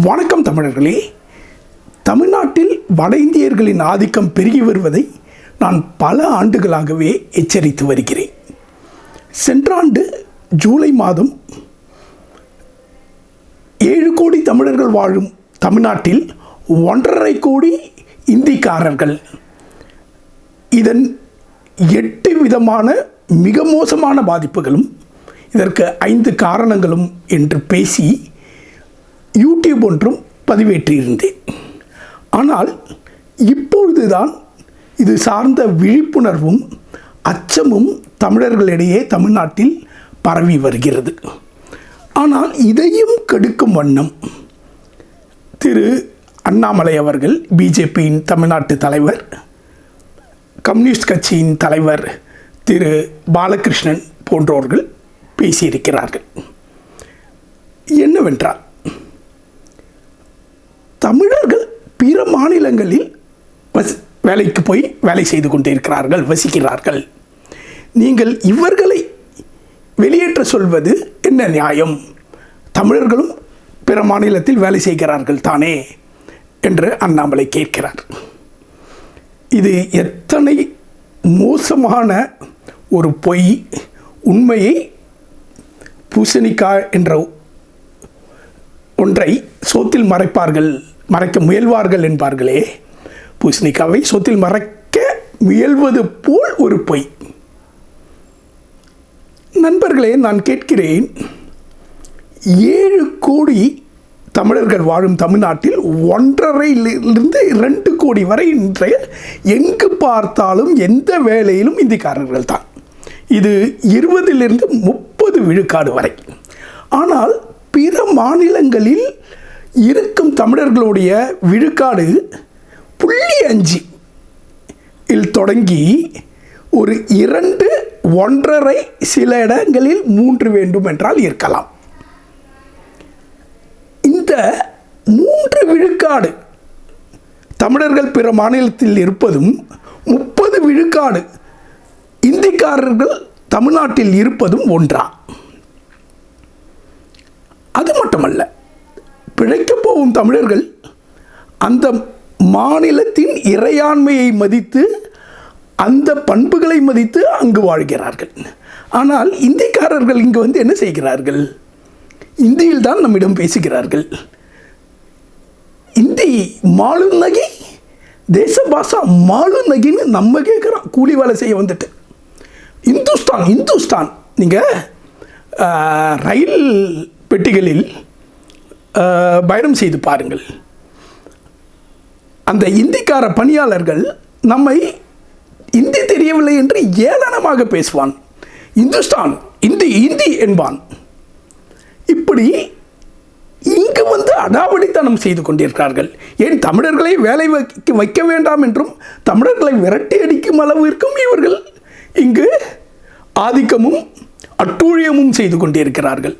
வணக்கம் தமிழர்களே. தமிழ்நாட்டில் வட இந்தியர்களின் ஆதிக்கம் பெருகி வருவதை நான் பல ஆண்டுகளாகவே எச்சரித்து வருகிறேன். சென்ற ஆண்டு ஜூலை மாதம் ஏழு கோடி தமிழர்கள் வாழும் தமிழ்நாட்டில் ஒன்றரை கோடி இந்திக்காரர்கள். இதன் எட்டு விதமான மிக மோசமான பாதிப்புகளும் இதற்கு ஐந்து காரணங்களும் என்று பேசி யூடியூப் ஒன்றும் பதிவேற்றியிருந்தேன் ஆனால் இப்பொழுதுதான் இது சார்ந்த விழிப்புணர்வும் அச்சமும் தமிழர்களிடையே தமிழ்நாட்டில் பரவி வருகிறது. ஆனால் இதையும் கெடுக்கும் வண்ணம் திரு அண்ணாமலை அவர்கள் பிஜேபியின் தமிழ்நாட்டு தலைவர் கம்யூனிஸ்ட் கட்சியின் தலைவர் திரு பாலகிருஷ்ணன் போன்றோர்கள் பேசியிருக்கிறார்கள். என்னவென்றால் தமிழர்கள் பிற மாநிலங்களில் வசி வேலைக்கு போய் வேலை செய்து கொண்டிருக்கிறார்கள் வசிக்கிறார்கள். நீங்கள் இவர்களை வெளியேற்ற சொல்வது என்ன நியாயம்? தமிழர்களும் பிற மாநிலத்தில் வேலை செய்கிறார்கள் தானே என்று அண்ணாமலை கேட்கிறார். இது எத்தனை மோசமான ஒரு பொய் உண்மையை பூசணிக்காய் என்ற ஒன்றை சோத்தில் மறைப்பார்கள். மறைக்க முயல்வார்கள் என்பார்களே. பூசணிக்காவை சொத்தில் மறைக்க முயல்வது போல் ஒரு பொய். நண்பர்களே நான் கேட்கிறேன் ஏழு கோடி தமிழர்கள் வாழும் தமிழ்நாட்டில் ஒன்றரையிலிருந்து ரெண்டு கோடி வரை இன்றைய எங்கு பார்த்தாலும் எந்த வேலையிலும் இந்திக்காரர்கள் தான். இது இருபதிலிருந்து முப்பது விழுக்காடு வரை. ஆனால் பிற மாநிலங்களில் இருக்கும் தமிழர்களுடைய விழுக்காடு புள்ளி அஞ்சு இல் தொடங்கி ஒரு இரண்டு ஒன்றரை சில இடங்களில் மூன்று வேண்டும் என்றால் இருக்கலாம். இந்த மூன்று விழுக்காடு தமிழர்கள் பிற மாநிலத்தில் இருப்பதும் முப்பது விழுக்காடு இந்திக்காரர்கள் தமிழ்நாட்டில் இருப்பதும் ஒன்றா. அது மட்டுமல்ல. பிழைக்கப் போகும் தமிழர்கள் அந்த மாநிலத்தின் இறையாண்மையை மதித்து அந்த பண்புகளை மதித்து அங்கு வாழ்கிறார்கள். ஆனால் இந்திக்காரர்கள் இங்கு வந்து என்ன செய்கிறார்கள்? இந்தியில் தான் நம்மிடம் பேசுகிறார்கள். இந்தி மாலுநகி தேச பாஷா மாலுநகின்னு நம்ம கேட்குறோம் கூலி வேலை செய்ய வந்துட்டு. இந்துஸ்தான் இந்துஸ்தான். நீங்கள் ரயில் பெட்டிகளில் பயணம் செய்து பாருங்கள். அந்த இந்திக்கார பணியாளர்கள் நம்மை இந்தி தெரியவில்லை என்று ஏளனமாக பேசுவான். இந்துஸ்தான் இந்தி இந்தி என்பான். இப்படி இங்கு வந்து அடாவடித்தனம் செய்து கொண்டிருக்கிறார்கள். ஏன் தமிழர்களை வேலை வைக்க வைக்க வேண்டாம் என்றும் தமிழர்களை விரட்டி அடிக்கும் அளவிற்கும் இவர்கள் இங்கு ஆதிக்கமும் அட்டூழியமும் செய்து கொண்டிருக்கிறார்கள்.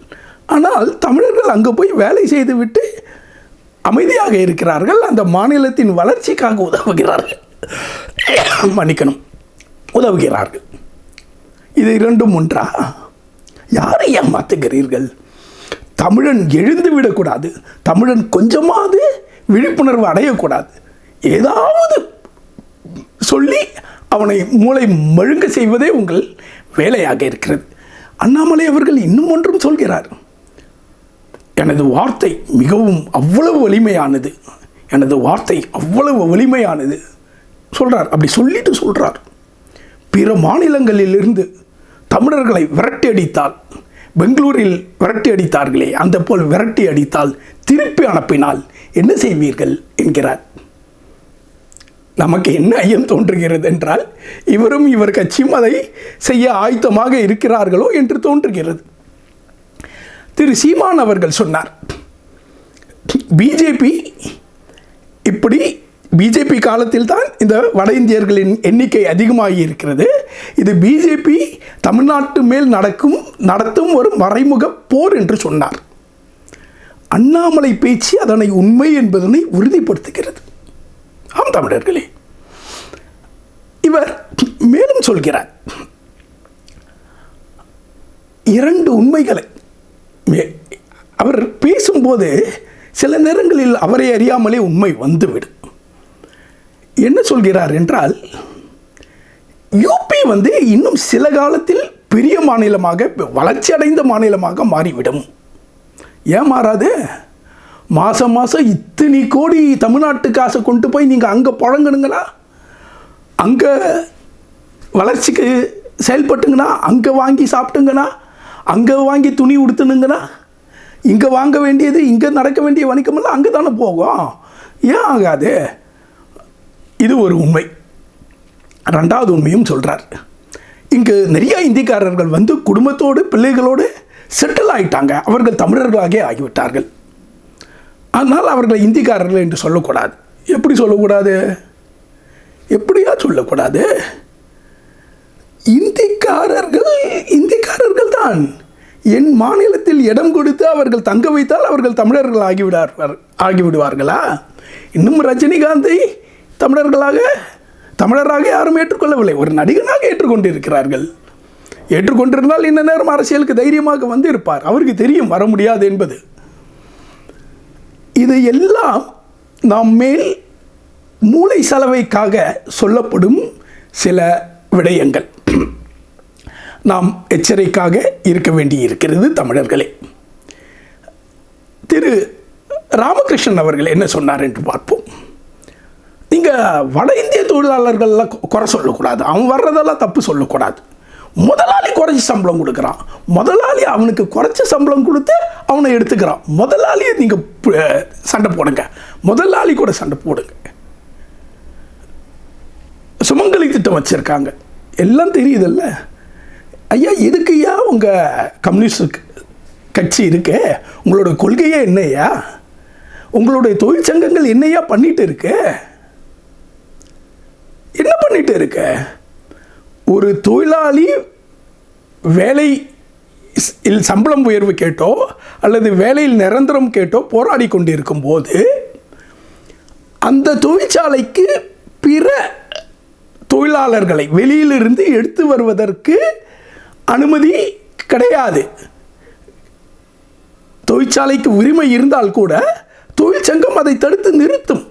ஆனால் தமிழர்கள் அங்கு போய் வேலை செய்துவிட்டு அமைதியாக இருக்கிறார்கள். அந்த மாநிலத்தின் வளர்ச்சிக்காக உதவுகிறார்கள். மன்னிக்கணும். உதவுகிறார்கள். இது இரண்டும் ஒன்றா? யாரை ஏமாத்துகிறீர்கள்? தமிழன் எழுந்து விடக்கூடாது. தமிழன் கொஞ்சமாவது விழிப்புணர்வு அடையக்கூடாது. ஏதாவது சொல்லி அவனை மூளை மழுங்க செய்வதே உங்கள் வேலையாக இருக்கிறது. அண்ணாமலை அவர்கள் இன்னும் ஒன்றும் சொல்கிறார். எனது வார்த்தை மிகவும் அவ்வளவு வலிமையானது. எனது வார்த்தை அவ்வளவு வலிமையானது. சொல்கிறார் அப்படி சொல்லிட்டு சொல்கிறார் பிற மாநிலங்களிலிருந்து தமிழர்களை விரட்டி அடித்தால் பெங்களூரில் விரட்டி அடித்தார்களே அந்த போல் விரட்டி அடித்தால் திருப்பி அனுப்பினால் என்ன செய்வீர்கள் என்கிறார். நமக்கு என்ன ஐயம் தோன்றுகிறது என்றால் இவரும் இவர் கட்சியும் அதை செய்ய ஆயத்தமாக இருக்கிறார்களோ என்று தோன்றுகிறது. திரு சீமான் அவர்கள் சொன்னார். பிஜேபி இப்படி பிஜேபி காலத்தில் தான் இந்த வட இந்தியர்களின் எண்ணிக்கை அதிகமாகி இருக்கிறது. இது பிஜேபி தமிழ்நாட்டு மேல் நடக்கும் நடத்தும் ஒரு மறைமுக போர் என்று சொன்னார். அண்ணாமலை பேச்சு அதனை உண்மை என்பதனை உறுதிப்படுத்துகிறது. ஆம் தமிழர்களே. இவர் மேலும் சொல்கிறார். இரண்டு உண்மைகளை அவர் பேசும்போது சில நேரங்களில் அவரை அறியாமலே உண்மை வந்துவிடும். என்ன சொல்கிறார் என்றால் யூபி வந்து இன்னும் சில காலத்தில் பெரிய மாநிலமாக வளர்ச்சி அடைந்த மாநிலமாக மாறிவிடும். ஏன் மாறாது? மாதம் மாதம் இத்தனை கோடி தமிழ்நாட்டு காசை கொண்டு போய் நீங்கள் அங்கே புழங்கணுங்களா? அங்கே வளர்ச்சிக்கு செயல்பட்டுங்கண்ணா அங்கே வாங்கி சாப்பிட்டுங்கண்ணா அங்கே வாங்கி துணி உடுத்தணுங்கன்னா இங்கே வாங்க வேண்டியது இங்கே நடக்க வேண்டிய வணிகமெல்லாம் அங்கே தானே போகும். ஏன் ஆகாது? இது ஒரு உண்மை. ரெண்டாவது உண்மையும் சொல்கிறார் இங்கு நிறைய இந்திக்காரர்கள் வந்து குடும்பத்தோடு பிள்ளைகளோடு செட்டில் ஆயிட்டாங்க. அவர்கள் தமிழர்களாகவே ஆகிவிட்டார்கள். அதனால் அவர்களை இந்திக்காரர்கள் என்று சொல்லக்கூடாது. எப்படி சொல்லக்கூடாது? எப்படியா சொல்லக்கூடாது? இந்திக்காரர்கள் இந்திக்காரர்கள் நான் என் மாநிலத்தில் இடம் கொடுத்து அவர்கள் தங்க வைத்தால் அவர்கள் தமிழர்கள் ஆகிவிடார் ஆகிவிடுவார்களா? இன்னும் ரஜினிகாந்தை தமிழர்களாக தமிழராக யாரும் ஏற்றுக்கொள்ளவில்லை. ஒரு நடிகனாக ஏற்றுக்கொண்டிருக்கிறார்கள். ஏற்றுக்கொண்டிருந்தால் இந்த நேரம் அரசியலுக்கு தைரியமாக வந்து இருப்பார் அவருக்கு தெரியும் வர முடியாது என்பது. இது எல்லாம் நாம் மேல் மூளை சலவைக்காக சொல்லப்படும் சில விடயங்கள். நாம் எச்சரிக்காக இருக்க வேண்டி இருக்கிறது தமிழர்களே. திரு ராமகிருஷ்ணன் அவர்கள் என்ன சொன்னார் என்று பார்ப்போம். நீங்கள் வட இந்திய தொழிலாளர்கள்லாம் கொ- குறை சொல்லக்கூடாது. அவன் வர்றதெல்லாம் தப்பு சொல்லக்கூடாது. முதலாளி குறைச்சி சம்பளம் கொடுக்குறான். முதலாளி அவனுக்கு குறைச்ச சம்பளம் கொடுத்து அவனை எடுத்துக்கிறான். முதலாளியை நீங்கள் சண்டை போடுங்க. முதலாளி கூட சண்டை போடுங்க. சுமங்கலி திட்டம் வச்சுருக்காங்க. எல்லாம் தெரியுதுல்ல? ஐயா எதுக்குய்யா உங்கள் கம்யூனிஸ்ட் கட்சி இருக்கு? உங்களோட கொள்கையே என்னையா உங்களுடைய தொழிற்சங்கங்கள் என்னையா பண்ணிட்டு இருக்கு? என்ன பண்ணிட்டு இருக்க? ஒரு தொழிலாளி வேலை இல் சம்பளம் உயர்வு கேட்டோ அல்லது வேலையில் நிரந்தரம் கேட்டோ போராடி கொண்டிருக்கும் போது அந்த தொழிற்சாலைக்கு பிற தொழிலாளர்களை வெளியிலிருந்து எடுத்து வருவதற்கு அனுமதி கிடையாது. தொழிற்சாலைக்கு உரிமை இருந்தால் கூட தொழிற்சங்கம் அதை தடுத்து நிறுத்தும்.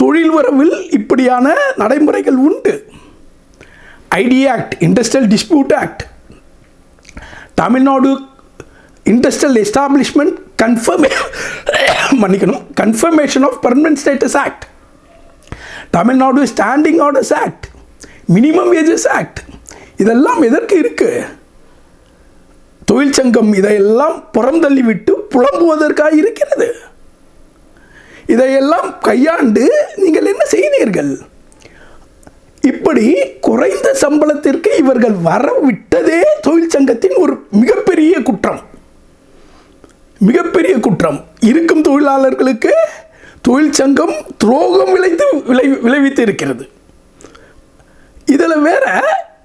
தொழில் வரவில் இப்படியான நடைமுறைகள் உண்டு. IT act industrial dispute act Tamil Nadu industrial establishment confirm மன்னிக்கணும் confirmation of permanent status act Tamil Nadu standing orders act minimum wages act இதெல்லாம் எதற்கு இருக்கு? தொழிற்சங்கம் இதையெல்லாம் புறந்தள்ளி விட்டு புலம்புவதற்காக இருக்கிறது. இதையெல்லாம் கையாண்டு நீங்கள் என்ன செய்தீர்கள்? இப்படி குறைந்த சம்பளத்திற்கு இவர்கள் வரவிட்டதே தொழிற்சங்கத்தின் ஒரு மிகப்பெரிய குற்றம். மிகப்பெரிய குற்றம். இருக்கும் தொழிலாளர்களுக்கு தொழிற்சங்கம் துரோகம் விளைத்து விளை விளைவித்து இருக்கிறது இதில் வேற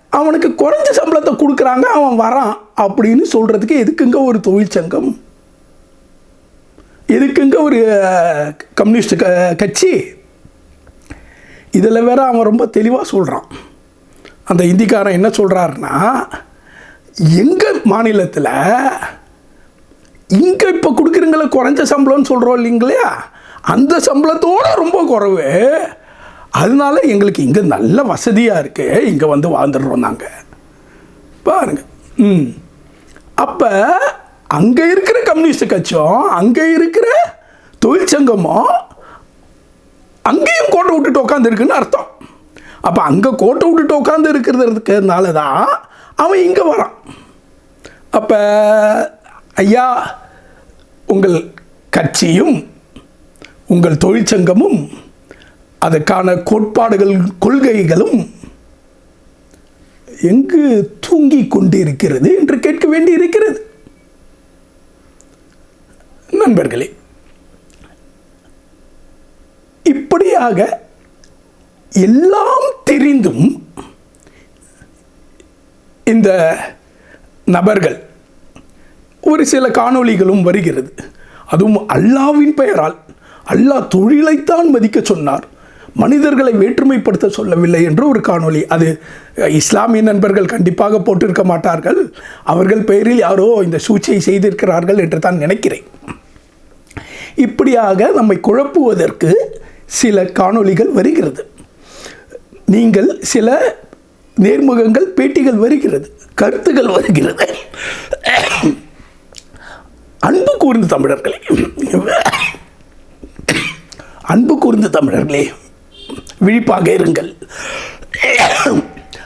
அவனுக்கு குறைஞ்ச சம்பளத்தை கொடுக்குறாங்க அவன் வரான் அப்படின்னு சொல்கிறதுக்கு எதுக்குங்க ஒரு தொழிற்சங்கம் எதுக்குங்க ஒரு கம்யூனிஸ்ட் க கட்சி? இதில் வேற அவன் ரொம்ப தெளிவாக சொல்கிறான் அந்த இந்திக்காரன் என்ன சொல்கிறாருன்னா எங்கள் மாநிலத்தில் இங்கே இப்போ கொடுக்குறீங்கள குறைஞ்ச சம்பளம்னு சொல்கிறோம் இல்லைங்களா அந்த சம்பளத்தோட ரொம்ப குறைவு. அதனால எங்களுக்கு இங்கே நல்ல வசதியாக இருக்குது இங்கே வந்து வாழ்ந்துடுறோம் நாங்கள் பாருங்க. ம். அப்போ அங்கே இருக்கிற கம்யூனிஸ்ட் கட்சியும் அங்கே இருக்கிற தொழிற்சங்கமும் அங்கேயும் கோட்டை விட்டுட்டு உட்காந்துருக்குன்னு அர்த்தம். அப்போ அங்கே கோட்டை விட்டுட்டு உட்காந்து இருக்கிறதுனால தான் அவன் இங்கே வரான். அப்போ ஐயா உங்கள் கட்சியும் உங்கள் தொழிற்சங்கமும் அதற்கான கோட்பாடுகள் கொள்கைகளும் எங்கு தூங்கிக் கொண்டிருக்கிறது என்று கேட்க வேண்டி இருக்கிறது நண்பர்களே இப்படியாக எல்லாம் தெரிந்தும் இந்த நபர்கள் ஒரு சில காணொளிகளும் வருகிறது. அதுவும் அல்லாவின் பெயரால் அல்லாஹ் தொழிலைத்தான் மதிக்க சொன்னார். மனிதர்களை வேற்றுமைப்படுத்த சொல்லவில்லை என்று ஒரு காணொளி. அது இஸ்லாமிய நண்பர்கள் கண்டிப்பாக போட்டிருக்க மாட்டார்கள். அவர்கள் பெயரில் யாரோ இந்த சூழ்ச்சியை செய்திருக்கிறார்கள் என்று தான் நினைக்கிறேன். இப்படியாக நம்மை குழப்புவதற்கு சில காணொளிகள் வருகிறது. நீங்கள் சில நேர்முகங்கள் பேட்டிகள் வருகிறது. கருத்துகள் வருகிறது. அன்பு கூர்ந்த தமிழர்களே அன்பு கூர்ந்த தமிழர்களே விழிப்பாக இருங்கள்.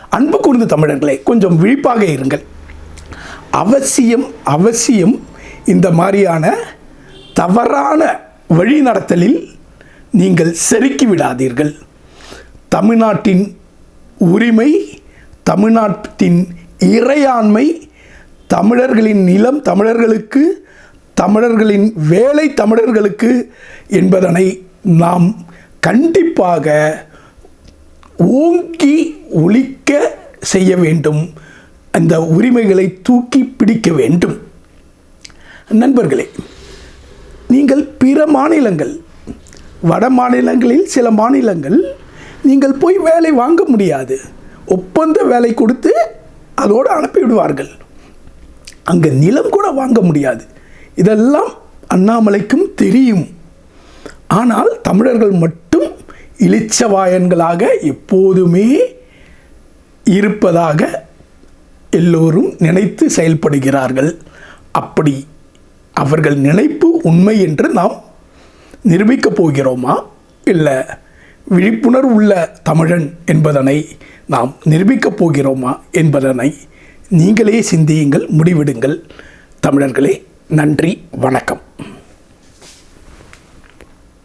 அன்பு கூர்ந்த தமிழர்களே கொஞ்சம் விழிப்பாக இருங்கள். அவசியம் அவசியம் இந்த மாதிரியான தவறான வழிநடத்தலில் நீங்கள் செருக்கி விடாதீர்கள். தமிழ்நாட்டின் உரிமை தமிழ்நாட்டின் இறையாண்மை தமிழர்களின் நிலம் தமிழர்களுக்கு தமிழர்களின் வேலை தமிழர்களுக்கு என்பதனை நாம் கண்டிப்பாக ஓங்கி ஒழிக்க செய்ய வேண்டும். அந்த உரிமைகளை தூக்கி பிடிக்க வேண்டும். நண்பர்களே நீங்கள் பிற மாநிலங்கள் வட மாநிலங்களில் சில மாநிலங்கள் நீங்கள் போய் வேலை வாங்க முடியாது. ஒப்பந்த வேலை கொடுத்து அதோடு அனுப்பிவிடுவார்கள். அங்கே நிலம் கூட வாங்க முடியாது. இதெல்லாம் அண்ணாமலைக்கும் தெரியும். ஆனால் தமிழர்கள் மட்டும் இளிச்சவாயன்களாக எப்போதுமே இருப்பதாக எல்லோரும் நினைத்து செயல்படுகிறார்கள். அப்படி அவர்கள் நினைப்பு உண்மை என்று நாம் நிரூபிக்கப் போகிறோமா? இல்லை விழிப்புணர்வு உள்ள தமிழன் என்பதனை நாம் நிரூபிக்கப் போகிறோமா என்பதனை நீங்களே சிந்தியுங்கள் முடிவெடுங்கள். தமிழர்களே நன்றி வணக்கம்.